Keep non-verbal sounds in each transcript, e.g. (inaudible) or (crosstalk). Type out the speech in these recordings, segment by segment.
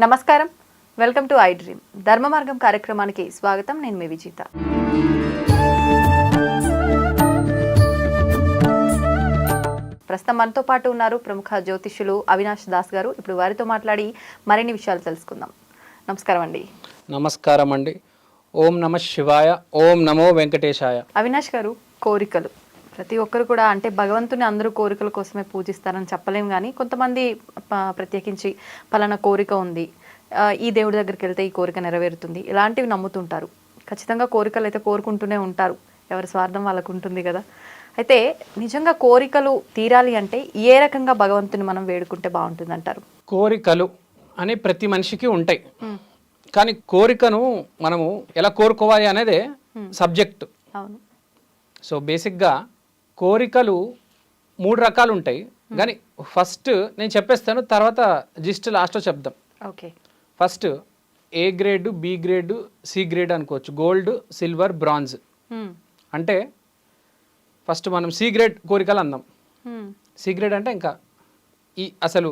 నమస్కారం. Welcome to I dream. Dharma Margam కార్యక్రమానికి స్వాగతం. నేను మీ విజేత. ప్రస్తుతం మనతో పాటు ఉన్నారు ప్రముఖ జ్యోతిష్యులు అవినాష్ దాస్ గారు. ఇప్పుడు వారితో మాట్లాడి మరిన్ని విషయాలు తెలుసుకుందాం. నమస్కారం అండి. నమస్కారం అండి. ఓం నమ శివాయ ఓం నమో వెంకటేశాయ. అవినాష్ గారు కోరికలు. ప్రతి ఒక్కరు కూడా అంటే భగవంతుని అందరూ కోరికల కోసమే పూజిస్తారని చెప్పలేం కానీ కొంతమంది ప్రత్యేకించి పలానా కోరిక ఉంది. ఈ దేవుడి దగ్గరికి వెళ్తే ఈ కోరిక నెరవేరుతుంది. ఇలాంటివి నమ్ముతుంటారు. ఖచ్చితంగా కోరికలు అయితే కోరుకుంటూనే ఉంటారు. ఎవరి స్వార్థం వాళ్ళకు ఉంటుంది కదా. అయితే నిజంగా కోరికలు తీరాలి అంటే ఏ రకంగా భగవంతుని మనం వేడుకుంటే బాగుంటుంది అంటారు కోరికలు అని ప్రతి మనిషికి ఉంటాయి. కానీ కోరికను మనము ఎలా కోరుకోవాలి అనేదే సబ్జెక్ట్. అవును. సో బేసిక్గా కోరికలు మూడు రకాలు ఉంటాయి కానీ ఫస్ట్ నేను చెప్పేస్తాను తర్వాత జిస్ట్ లాస్ట్లో చెప్దాం. Okay. First A grade B grade C grade అనుకోవచ్చు. Gold silver bronze. అంటే ఫస్ట్ మనం సి గ్రేడ్ కోరికలు అందాం సి గ్రేడ్ అంటే ఇంకా ఈ అసలు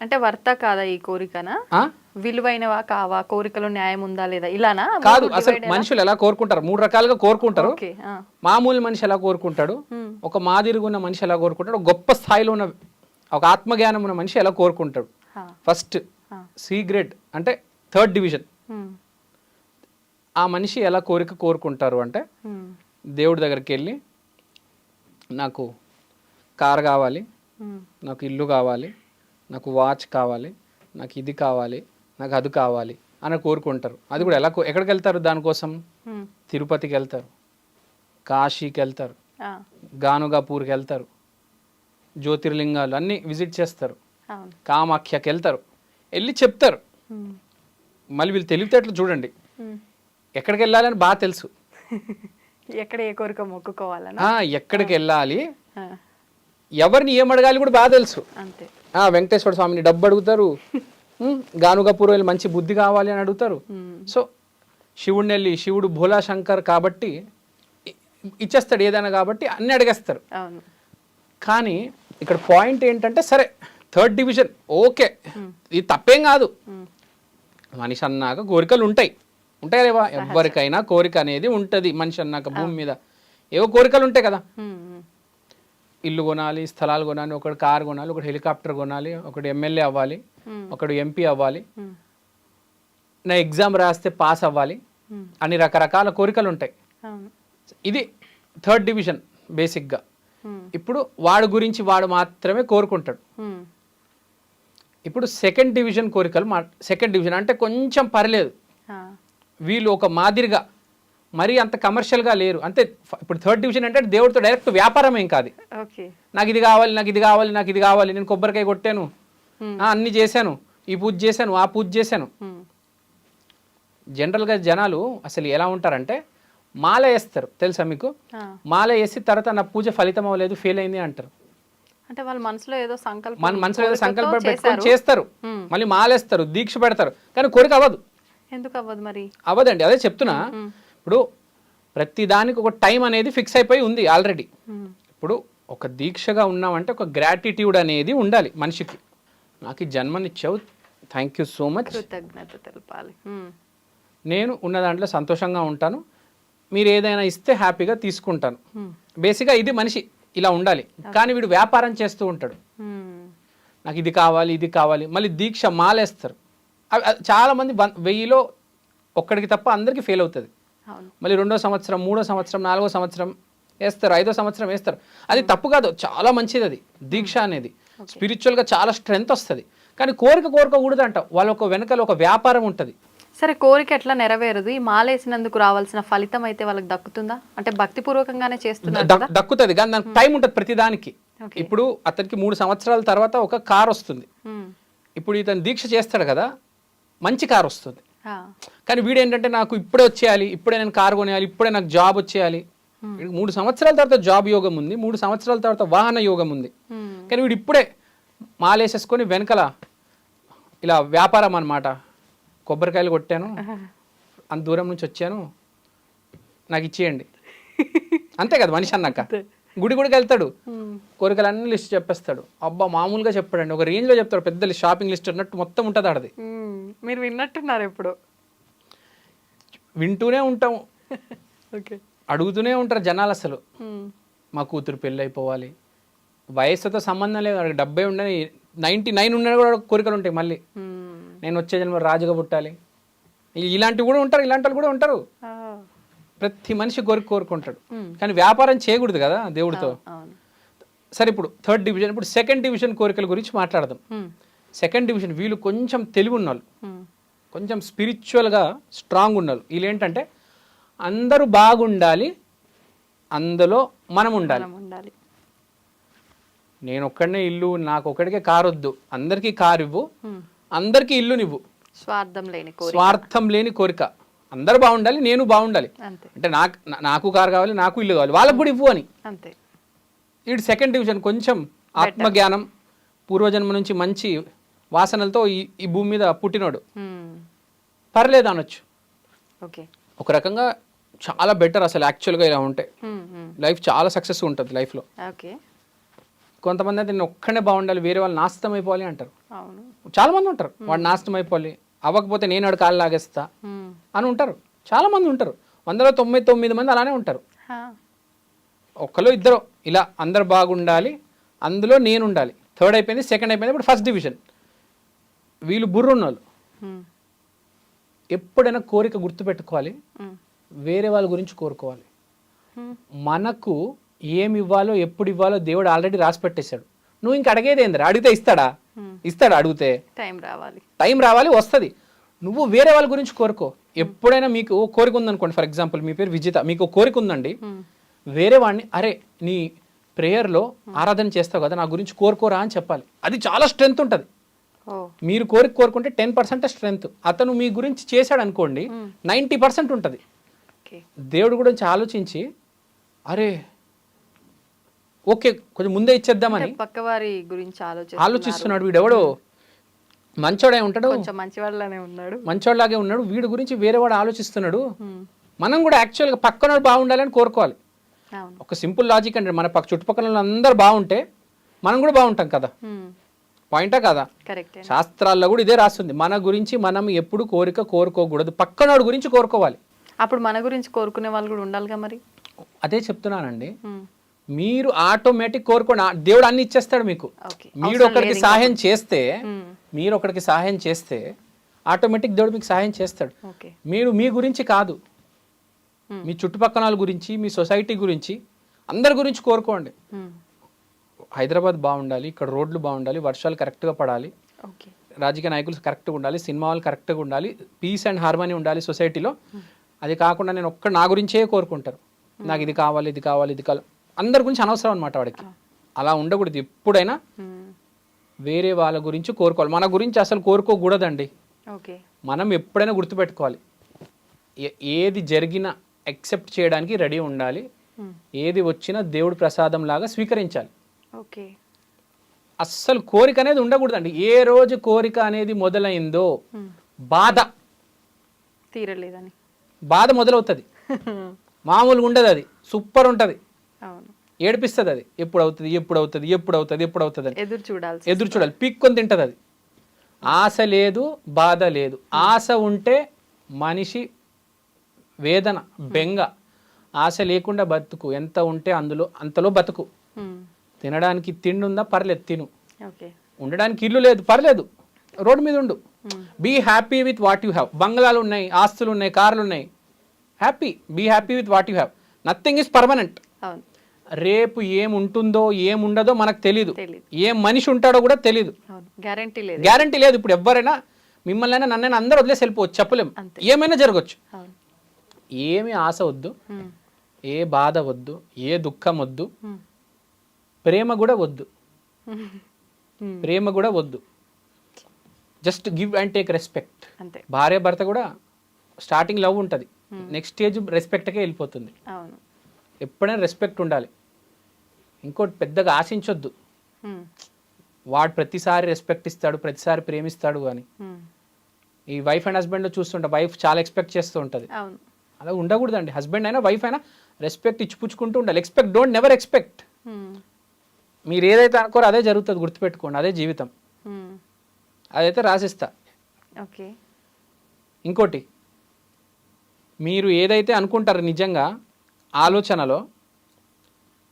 అంటే వర్త కాదా ఈ కోరికనా? విలువైనవా కావా కోరికలో న్యాయం ఉందా లేదా ఇలానా కాదు అసలు? మనుషులు ఎలా కోరుకుంటారు మూడు రకాలుగా కోరుకుంటారు. మామూలు మనిషి ఎలా కోరుకుంటాడు. ఒక మాదిరిగా ఉన్న మనిషి ఎలా కోరుకుంటాడు ఒక గొప్ప స్థాయిలో ఉన్న ఒక ఆత్మజ్ఞానం ఉన్న మనిషి ఎలా కోరుకుంటాడు. ఫస్ట్ ఆ. సి గ్రేడ్ అంటే థర్డ్ డివిజన్. ఆ మనిషి ఎలా కోరిక కోరుకుంటారు అంటే. దేవుడి దగ్గరికి వెళ్ళి నాకు కార్ కావాలి. నాకు ఇల్లు కావాలి నాకు వాచ్ కావాలి నాకు ఇది కావాలి నాకు అది కావాలి అని కోరుకుంటారు. అది కూడా ఎలా ఎక్కడికి వెళ్తారు దానికోసం. తిరుపతికి వెళ్తారు. కాశీకి వెళ్తారు. గానుగాపూర్కి వెళ్తారు. జ్యోతిర్లింగాలు అన్నీ విజిట్ చేస్తారు. కామాఖ్యకి వెళ్తారు. వెళ్ళి చెప్తారు. మళ్ళీ వీళ్ళు తెలివితేటలు చూడండి. ఎక్కడికి వెళ్ళాలని బాగా తెలుసు. (laughs) ఎక్కడ ఏ కోరిక మొక్కుకోవాలనా? ఎక్కడికి వెళ్ళాలి. ఎవరిని ఏం అడగాలి కూడా బాగా తెలుసు. వెంకటేశ్వర స్వామిని డబ్బు అడుగుతారు. (laughs) గానుగాపూర్ వెళ్ళి మంచి బుద్ధి కావాలి అని అడుగుతారు. సో శివుడిని వెళ్ళి శివుడు భోలా శంకర్ కాబట్టి ఇచ్చేస్తాడు ఏదైనా కాబట్టి అన్ని అడిగేస్తారు. కానీ ఇక్కడ పాయింట్ ఏంటంటే సరే థర్డ్ డివిజన్ ఓకే. ఇది తప్పేం కాదు. మనిషి అన్నాక కోరికలు ఉంటాయి. ఉంటాయి లేవా? ఎవరికైనా కోరిక అనేది ఉంటుంది. మనిషి అన్నాక భూమి మీద ఏవో కోరికలు ఉంటాయి కదా. ఇల్లు కొనాలి స్థలాలు కొనాలి ఒకటి కారు కొనాలి ఒకటి హెలికాప్టర్ కొనాలి ఒకటి ఎమ్మెల్యే అవ్వాలి Hmm. ఒకడు ఎంపీ అవ్వాలి ఉమ్. నా ఎగ్జామ్ రాస్తే పాస్ అవ్వాలి Hmm. అని రకరకాల కోరికలు ఉంటాయి ఇది థర్డ్ డివిజన్ బేసిక్గా. ఇప్పుడు వాడు గురించి వాడు మాత్రమే కోరుకుంటాడు. ఇప్పుడు సెకండ్ డివిజన్ కోరికలు మా సెకండ్ డివిజన్ అంటే కొంచెం పర్లేదు. వీళ్ళు ఒక మాదిరిగా మరీ అంత కమర్షియల్గా లేరు. ఫ- ఇప్పుడు థర్డ్ డివిజన్ అంటే దేవుడితో డైరెక్ట్ వ్యాపారం ఏం కాదు. నాకు ఇది కావాలి నాకు ఇది కావాలి నాకు ఇది కావాలి నేను కొబ్బరికాయ కొట్టాను. అన్ని చేశాను. ఈ పూజ చేశాను ఆ పూజ చేశాను. జనరల్గా జనాలు అసలు ఎలా ఉంటారంటే మాల వేస్తారు. తెలుసా మీకు. మాల వేసి తర్వాత నా పూజ ఫలితం అవ్వలేదు ఫెయిల్ అయింది అంటారు. అంటే వాళ్ళ మనసులో ఏదో సంకల్పం మన మనసులో ఏదో సంకల్పం పెట్టుకొని. చేస్తారు. మళ్ళీ మాలేస్తారు దీక్ష పెడతారు. కానీ కోరిక అవ్వదు. ఎందుకు అవ్వదు మరి? అవ్వదండి. అదే చెప్తున్నా. ఇప్పుడు ప్రతి దానికి ఒక టైం అనేది ఫిక్స్ అయిపోయి ఉంది ఆల్రెడీ. ఉమ్. ఇప్పుడు ఒక దీక్షగా ఉన్నామంటే ఒక గ్రాటిట్యూడ్ అనేది ఉండాలి మనిషికి. నాకు ఈ జన్మనిచ్చావు. థ్యాంక్ యూ సో మచ్ కృతజ్ఞత తెలపాలి. ఉమ్. నేను ఉన్న దాంట్లో సంతోషంగా ఉంటాను. మీరు ఏదైనా ఇస్తే హ్యాపీగా తీసుకుంటాను. బేసిక్గా ఇది మనిషి ఇలా ఉండాలి. కానీ వీడు వ్యాపారం చేస్తూ ఉంటాడు. నాకు ఇది కావాలి ఇది కావాలి. మళ్ళీ దీక్ష మాలేస్తారు. చాలా మంది వెయ్యిలో ఒక్కడికి తప్ప అందరికీ ఫెయిల్ అవుతుంది. మళ్ళీ రెండో సంవత్సరం మూడో సంవత్సరం నాలుగో సంవత్సరం వేస్తారు ఐదో సంవత్సరం వేస్తారు. అది తప్పు కాదు చాలా మంచిది అది దీక్ష అనేది. స్పిరిచువల్గా చాలా స్ట్రెంగ్త్ వస్తుంది. కానీ కోరిక కోరుకోకూడదు అంట వాళ్ళ ఒక వెనకాల ఒక వ్యాపారం ఉంటుంది. సరే కోరిక ఎట్లా నెరవేరదు? ఈ మాలేసినందుకు రావాల్సిన ఫలితం అయితే వాళ్ళకి దక్కుతుందా? అంటే భక్తి పూర్వకంగానే చేస్తున్నారు కదా దక్కుతుంది కానీ దానికి టైం ఉంటుంది ప్రతిదానికి. ఇప్పుడు అతనికి మూడు సంవత్సరాల తర్వాత ఒక కార్ వస్తుంది. ఇప్పుడు ఇతను దీక్ష చేస్తాడు కదా మంచి కార్ వస్తుంది. కానీ వీడు ఏంటంటే నాకు ఇప్పుడే వచ్చేయాలి ఇప్పుడే నేను కారు కొనేయాలి ఇప్పుడే నాకు జాబ్ వచ్చేయాలి. మూడు సంవత్సరాల తర్వాత జాబ్ యోగం ఉంది మూడు సంవత్సరాల తర్వాత వాహన యోగం ఉంది. కానీ వీడు ఇప్పుడే మాలేసేసుకొని వెనకల ఇలా వ్యాపారం అన్నమాట. కొబ్బరికాయలు కొట్టాను అంత దూరం నుంచి వచ్చాను నాకు ఇచ్చేయండి. (laughs) అంతే కదా మనిషి అన్నాక. గుడి గుడికి వెళ్తాడు. కోరికలన్నీ లిస్ట్ చెప్పేస్తాడు. అబ్బా మామూలుగా చెప్పాడండి. ఒక రేంజ్లో చెప్తాడు. పెద్ద షాపింగ్ లిస్ట్ అన్నట్టు మొత్తం ఉంటుంది ఆడది. మీరు విన్నట్టున్నారు ఎప్పుడు. వింటూనే ఉంటాం. (laughs) ఓకే. అడుగుతూనే ఉంటారు జనాలు అసలు. మా కూతురు పెళ్ళి అయిపోవాలి. వయసుతో సంబంధం లేదు డెబ్బై ఉండని నైంటీ నైన్ ఉన్న కూడా కోరికలు ఉంటాయి మళ్ళీ. నేను వచ్చే జన్మ రాజుగా పుట్టాలి. ఇలాంటివి కూడా ఉంటారు. ఇలాంటి వాళ్ళు కూడా ఉంటారు. ప్రతి మనిషి కోరిక కోరుకుంటాడు. కానీ వ్యాపారం చేయకూడదు కదా దేవుడితో. సరే ఇప్పుడు థర్డ్ డివిజన్ ఇప్పుడు సెకండ్ డివిజన్ కోరికల గురించి మాట్లాడదాం. సెకండ్ డివిజన్ వీళ్ళు కొంచెం తెలివి ఉన్నోళ్ళు మ్మ్. కొంచెం స్పిరిచువల్గా స్ట్రాంగ్ ఉన్నారు వీళ్ళు ఏంటంటే అందరూ బాగుండాలి అందులో మనం ఉండాలి నేను ఒక్కడనే ఇల్లు నాకు ఒక్కడికే కారు వద్దు అందరికీ కారు ఇవ్వు. అందరికీ ఇల్లు నివ్వు స్వార్థం లేని స్వార్థం లేని కోరిక. అందరూ బాగుండాలి నేను బాగుండాలి. అంటే నాకు నాకు కారు కావాలి నాకు ఇల్లు కావాలి వాళ్ళకు కూడా ఇవ్వు అని. అంతే. ఇటు సెకండ్ డివిజన్ కొంచెం ఆత్మజ్ఞానం పూర్వజన్మ నుంచి మంచి వాసనలతో ఈ ఈ భూమి మీద పుట్టినోడు. పర్లేదు అనొచ్చు. ఒక రకంగా చాలా బెటర్ అసలు యాక్చువల్గా ఇలా ఉంటే. లైఫ్ చాలా సక్సెస్ ఉంటుంది లైఫ్లో కొంతమంది అయితే నేను ఒక్కడే బాగుండాలి వేరే వాళ్ళు నాశనం అయిపోవాలి అంటారు. చాలా మంది ఉంటారు. వాడు నాశనం అయిపోవాలి అవ్వకపోతే నేను వాడు కాళ్ళు లాగేస్తా. అని ఉంటారు చాలా మంది ఉంటారు వందలో తొంభై తొమ్మిది మంది అలానే ఉంటారు. ఒక్కలో ఇద్దరు ఇలా అందరు బాగుండాలి అందులో నేను ఉండాలి థర్డ్ అయిపోయింది సెకండ్ అయిపోయింది ఇప్పుడు ఫస్ట్ డివిజన్ వీళ్ళు బుర్రున్నోళ్ళు మ్మ్. ఎప్పుడైనా కోరిక గుర్తుపెట్టుకోవాలి. వేరే వాళ్ళ గురించి కోరుకోవాలి. మనకు ఏమి ఇవ్వాలో ఎప్పుడు ఇవ్వాలో దేవుడు ఆల్రెడీ రాసి పెట్టేశాడు నువ్వు ఇంక అడిగేది ఏందిరా అడిగితే ఇస్తాడా. ఇస్తాడా అడిగితే టైం రావాలి. టైం రావాలి వస్తుంది. నువ్వు వేరే వాళ్ళ గురించి కోరుకో. ఎప్పుడైనా మీకు కోరిక ఉందనుకోండి ఫర్ ఎగ్జాంపుల్ మీ పేరు విజిత మీకు కోరిక ఉందండి. మ్మ్. వేరే వాడిని అరే నీ ప్రేయర్లో ఆరాధన చేస్తావు కదా నా గురించి కోరుకోరా అని చెప్పాలి. అది చాలా స్ట్రెంగ్త్ ఉంటుంది. ఓ మీరు కోరిక కోరుకుంటే టెన్ పర్సెంట్ స్ట్రెంగ్త్ అతను మీ గురించి చేశాడు అనుకోండి నైంటీ పర్సెంట్ ఉంటుంది. దేవుడు గురించి ఆలోచించి అరే ఓకే కొంచెం ముందే ఇచ్చేద్దామని. పక్క వారి గురించి ఆలోచన ఆలోచిస్తున్నాడు వీడెవడో? మంచోడే ఉంటాడు. కొంచెం మంచి వాళ్ళనే ఉన్నాడు. మంచోళ్ళలాగే ఉన్నాడు. వీడి గురించి వేరే వాడు ఆలోచిస్తున్నాడు. మనం కూడా యాక్చువల్గా పక్కన బాగుండాలని కోరుకోవాలి. ఒక సింపుల్ లాజిక్ అండి. మన పక్క చుట్టుపక్కల అందరూ బాగుంటే మనం కూడా బాగుంటాం కదా. పాయింటా కదా? శాస్త్రాల్లో కూడా ఇదే రాస్తుంది. మన గురించి మనం ఎప్పుడు కోరిక కోరుకోకూడదు. పక్కనోడి గురించి కోరుకోవాలి. అప్పుడు మన గురించి కోరుకునే వాళ్ళు కూడా ఉండాలిగా మరి? అదే చెప్తున్నానండి. మీరు ఆటోమేటిక్ కోరుకోండి. దేవుడు అన్ని ఇచ్చేస్తాడు మీకు. మీరు ఒకరికి సహాయం చేస్తే. మీరు ఒకరికి సహాయం చేస్తే ఆటోమేటిక్ దేవుడు మీకు సహాయం చేస్తాడు. మీరు మీ గురించి కాదు. మీ చుట్టుపక్కల గురించి మీ సొసైటీ గురించి అందరి గురించి కోరుకోండి. హైదరాబాద్ బాగుండాలి ఇక్కడ రోడ్లు బాగుండాలి వర్షాలు కరెక్ట్గా పడాలి రాజకీయ నాయకులు కరెక్ట్గా ఉండాలి సినిమా వాళ్ళు కరెక్ట్గా ఉండాలి పీస్ అండ్ హార్మనీ ఉండాలి సొసైటీలో అది కాకుండా నేను ఒక్క నా గురించే కోరుకుంటారు. నాకు ఇది కావాలి ఇది కావాలి ఇది కావాలి. అందరి గురించి అనవసరం అనమాట వాడికి. అలా ఉండకూడదు. ఎప్పుడైనా. వేరే వాళ్ళ గురించి కోరుకోవాలి. మన గురించి అసలు కోరుకోకూడదండి. ఓకే. మనం ఎప్పుడైనా గుర్తుపెట్టుకోవాలి. ఏది జరిగినా యాక్సెప్ట్ చేయడానికి రెడీ ఉండాలి. ఏది వచ్చినా దేవుడి ప్రసాదం లాగా స్వీకరించాలి. ఓకే. అస్సలు కోరిక అనేది ఉండకూడదండి. ఏ రోజు కోరిక అనేది మొదలైందో. బాధ. తీరలేదని. బాధ మొదలవుతుంది. (laughs) మామూలుగా ఉండదు అది. సూపర్ ఉంటుంది. ఏడిపిస్తుంది అది. ఎప్పుడు అవుతుంది ఎప్పుడు అవుతుంది ఎప్పుడు అవుతుంది ఎప్పుడు అవుతుంది అని. ఎదురు చూడాల్సి ఎదురు చూడాలి. పీక్కొని తింటుంది అది. ఆశ లేదు బాధ లేదు. ఆశ ఉంటే మనిషి వేదన బెంగ. ఆశ లేకుండా బతుకు. ఎంత ఉంటే అందులో అంతలో బతుకు. తినడానికి తిండి ఉందా పర్లేదు తిను. ఉండడానికి ఇల్లు లేదు పర్లేదు. రోడ్డు మీద ఉండు. Be happy with what you have బంగ్లాలు ఉన్నాయి ఆస్తులు ఉన్నాయి కార్లు ఉన్నాయి. Happy be happy with what you have nothing is permanent రేపు ఏం ఉంటుందో ఏం ఉండదో మనకు తెలియదు తెలీదు. ఏం మనిషి ఉంటాడో కూడా తెలియదు అవును. గ్యారంటీ లేదు. గ్యారంటీ లేదు. ఇప్పుడు ఎవరైనా మిమ్మల్ని నన్నైనా అందరూ వదిలేసి వెళ్ళిపోవచ్చు చెప్పలేం. అంతే. ఏమైనా జరగచ్చు. ఏమి ఆశ వద్దు. ఏ బాధ వద్దు ఏ దుఃఖం వద్దు. ప్రేమ కూడా వద్దు. ప్రేమ కూడా వద్దు. Just give and take respect భార్య భర్త కూడా స్టార్టింగ్ లవ్ ఉంటుంది. నెక్స్ట్ స్టేజ్ రెస్పెక్ట్కే వెళ్ళిపోతుంది. ఎప్పుడైనా రెస్పెక్ట్ ఉండాలి. ఇంకోటి పెద్దగా ఆశించొద్దు. వాడు ప్రతిసారి రెస్పెక్ట్ ఇస్తాడు ప్రతిసారి ప్రేమిస్తాడు అని. ఈ వైఫ్ అండ్ హస్బెండ్లో చూస్తుంటా వైఫ్ చాలా ఎక్స్పెక్ట్ చేస్తూ ఉంటుంది. అలా ఉండకూడదండి. హస్బెండ్ అయినా వైఫ్ అయినా రెస్పెక్ట్ ఇచ్చిపుచ్చుకుంటూ ఉండాలి. ఎక్స్పెక్ట్ డోంట్ నెవర్ ఎక్స్పెక్ట్ మీరు ఏదైతే అనుకోరో అదే జరుగుతుంది గుర్తుపెట్టుకోండి. అదే జీవితం. అదైతే రాసిస్తా. ఓకే. ఇంకోటి మీరు ఏదైతే అనుకుంటారో నిజంగా ఆలోచనలో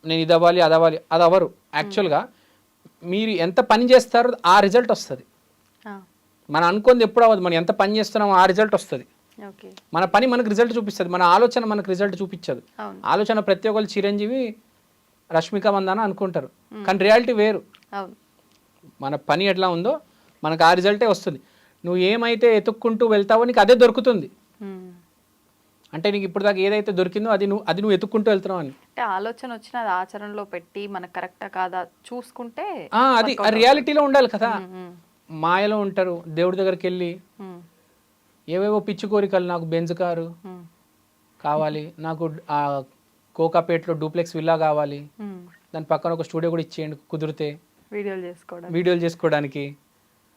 నేను ఇది అవ్వాలి అది అవ్వాలి అది అవ్వరు యాక్చువల్గా మీరు ఎంత పని చేస్తారో ఆ రిజల్ట్ వస్తుంది. మనం అనుకుంది ఎప్పుడు అవ్వదు మనం ఎంత పని చేస్తున్నామో ఆ రిజల్ట్ వస్తుంది. మన పని మనకు రిజల్ట్ చూపిస్తుంది మన ఆలోచన మనకు రిజల్ట్ చూపించదు. ఆలోచన ప్రతి ఒక్కరు చిరంజీవి రష్మిక మందాన అనుకుంటారు. కానీ రియాలిటీ వేరు. మన పని ఎట్లా ఉందో మనకు ఆ రిజల్టే వస్తుంది. నువ్వు ఏమైతే ఎతుక్కుంటూ వెళ్తావో నీకు అదే దొరుకుతుంది. అంటే నీకు ఇప్పుడు దాకా ఏదైతే దొరికిందో అది నువ్వు అది నువ్వు ఎత్తుక్కుంటూ వెళ్తున్నావు అని అంటే ఆలోచన వచ్చిన అది ఆచరణలో పెట్టి మనకు కరెక్టా కాదా చూసుకుంటే అది రియాలిటీలో ఉండాలి కదా. మాయలో ఉంటారు దేవుడి దగ్గరికి వెళ్ళి. ఏవేవో పిచ్చి కోరికలు నాకు బెంజ్ కారు. కావాలి నాకు ఆ కోకాపేటలో డూప్లెక్స్ విల్లా కావాలి. దాని పక్కన ఒక స్టూడియో కూడా ఇచ్చేయండి కుదిరితే వీడియోలు చేసుకోవడం వీడియోలు చేసుకోవడానికి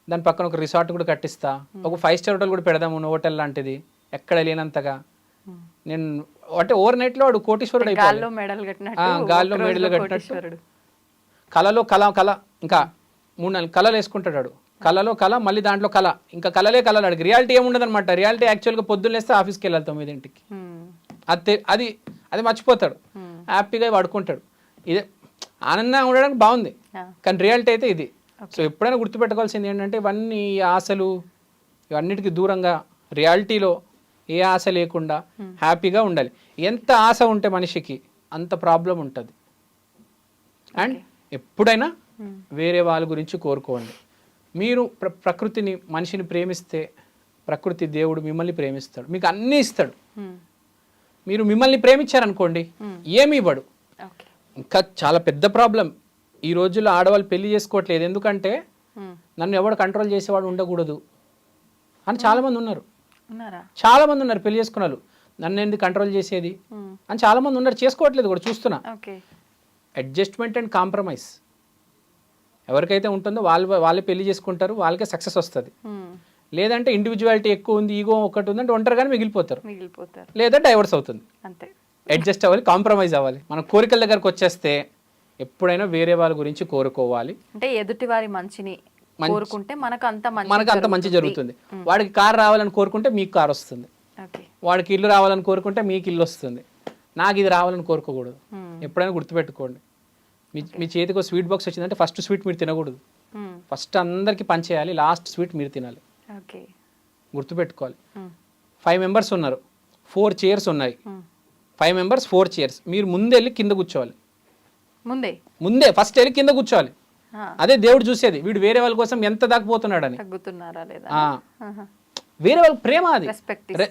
దాని పక్కన ఒక రిసార్ట్ కూడా కట్టిస్తా ఒక ఫైవ్ స్టార్ హోటల్ కూడా పెడదాము హోటల్ లాంటిది ఎక్కడ లేనంతగా. నేను అంటే ఓవర్ నైట్లో వాడు కోటీశ్వరుడు గాల్లో మెడల్ కట్టినట్టు గాల్లో మెడలు కట్టినట్టు. కళలో కళ కళ ఇంకా మూడు నాలుగు కళలు వేసుకుంటాడు వాడు. కళలో కళ మళ్ళీ దాంట్లో కళ. ఇంకా కళలే కళలు అడిగి రియాలిటీ ఏముండదు అనమాట రియాలిటీ యాక్చువల్గా పొద్దున్న లేస్తే ఆఫీస్కి వెళ్ళాలి తొమ్మిదింటికి. మ్మ్. అది అది అది మర్చిపోతాడు. హ్యాపీగా పడుకుంటాడు ఇదే ఆనందంగా ఉండడానికి బాగుంది. కానీ రియాలిటీ అయితే ఇది. సో ఎప్పుడైనా గుర్తుపెట్టుకోవాల్సింది ఏంటంటే ఇవన్నీ ఆశలు ఇవన్నిటికి దూరంగా రియాలిటీలో ఏ ఆశ లేకుండా హ్యాపీగా ఉండాలి. ఎంత ఆశ ఉంటే మనిషికి అంత ప్రాబ్లం ఉంటుంది. అండ్ ఎప్పుడైనా మ్మ్. వేరే వాళ్ళ గురించి కోరుకోండి. మీరు ప్ర ప్రకృతిని మనిషిని ప్రేమిస్తే ప్రకృతి దేవుడు మిమ్మల్ని ప్రేమిస్తాడు. మీకు అన్నీ ఇస్తాడు. మ్మ్. మీరు మిమ్మల్ని ప్రేమించారనుకోండి ఏమి ఇవ్వడు. ఇంకా చాలా పెద్ద ప్రాబ్లం. ఈ రోజుల్లో ఆడవాళ్ళు పెళ్ళి చేసుకోవట్లేదు. ఎందుకంటే. నన్ను ఎవడు కంట్రోల్ చేసేవాడు ఉండకూడదు అని చాలామంది ఉన్నారు. ఉన్నారా? చాలామంది ఉన్నారు పెళ్ళి చేసుకున్నారు నన్ను ఎందుకు కంట్రోల్ చేసేది. అని చాలామంది ఉన్నారు చేసుకోవట్లేదు కూడా చూస్తున్నా. అడ్జస్ట్మెంట్ అండ్ కాంప్రమైజ్ ఎవరికైతే ఉంటుందో వాళ్ళు వాళ్ళే పెళ్ళి చేసుకుంటారు వాళ్ళకే సక్సెస్ వస్తుంది. లేదంటే ఇండివిజువాలిటీ ఎక్కువ ఉంది ఈగో ఒకటి ఉందంటే ఒంటరిగానే మిగిలిపోతారు. మిగిలిపోతారు. లేదా డైవర్స్ అవుతుంది. అంతే. అడ్జస్ట్ అవ్వాలి కాంప్రమైజ్ అవ్వాలి. మన కోరికల దగ్గరకు వచ్చేస్తే ఎప్పుడైనా వేరే వాళ్ళ గురించి కోరుకోవాలి. అంటే ఎదుటి వారి మంచిని కోరుకుంటే మనకు అంత మంచి మనకు అంత మంచి జరుగుతుంది. వాడికి కార్ రావాలని కోరుకుంటే మీకు కార్ వస్తుంది. వాడికి ఇల్లు రావాలని కోరుకుంటే మీకు ఇల్లు వస్తుంది. నాకు ఇది రావాలని కోరుకోకూడదు. ఎప్పుడైనా గుర్తుపెట్టుకోండి. మీ మీ చేతికి ఒక స్వీట్ బాక్స్ వచ్చిందంటే ఫస్ట్ స్వీట్ మీరు తినకూడదు. ఫస్ట్ అందరికీ పంచేయాలి లాస్ట్ స్వీట్ మీరు తినాలి. ఓకే. గుర్తుపెట్టుకోవాలి. ఫైవ్ మెంబర్స్ ఉన్నారు. ఫోర్ చైర్స్ ఉన్నాయి. Five members four chairs. మీరు ముందెళ్ళి కింద కూర్చోవాలి. ముందే? ముందే ఫస్ట్ వెళ్ళి కింద కూర్చోవాలి. అదే దేవుడు చూసేది. వీడు వేరే వాళ్ళ కోసం ఎంత దాకా పోతున్నాడని తగ్గుతున్నారా లేదా? ఆ. వేరే వాళ్ళ ప్రేమ అది.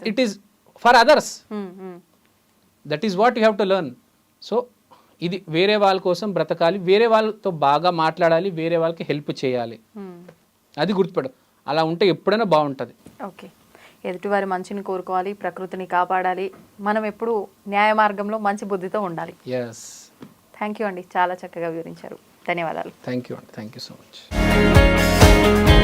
It is for others that is what you have to learn so ఇది వేరే వాళ్ళ కోసం బ్రతకాలి. వేరే వాళ్ళతో బాగా మాట్లాడాలి. వేరే వాళ్ళకి హెల్ప్ చేయాలి. అది గుర్తుపెడు అలా ఉంటే ఎప్పుడైనా బాగుంటుంది. ఓకే. ఎదుటివారి మంచిని కోరుకోవాలి ప్రకృతిని కాపాడాలి. మనం ఎప్పుడు న్యాయ మార్గంలో మంచి బుద్ధితో ఉండాలి. ఎస్ థ్యాంక్ యూ అండి. చాలా చక్కగా వివరించారు. ధన్యవాదాలు. థ్యాంక్ యూ అండి థ్యాంక్ యూ సో మచ్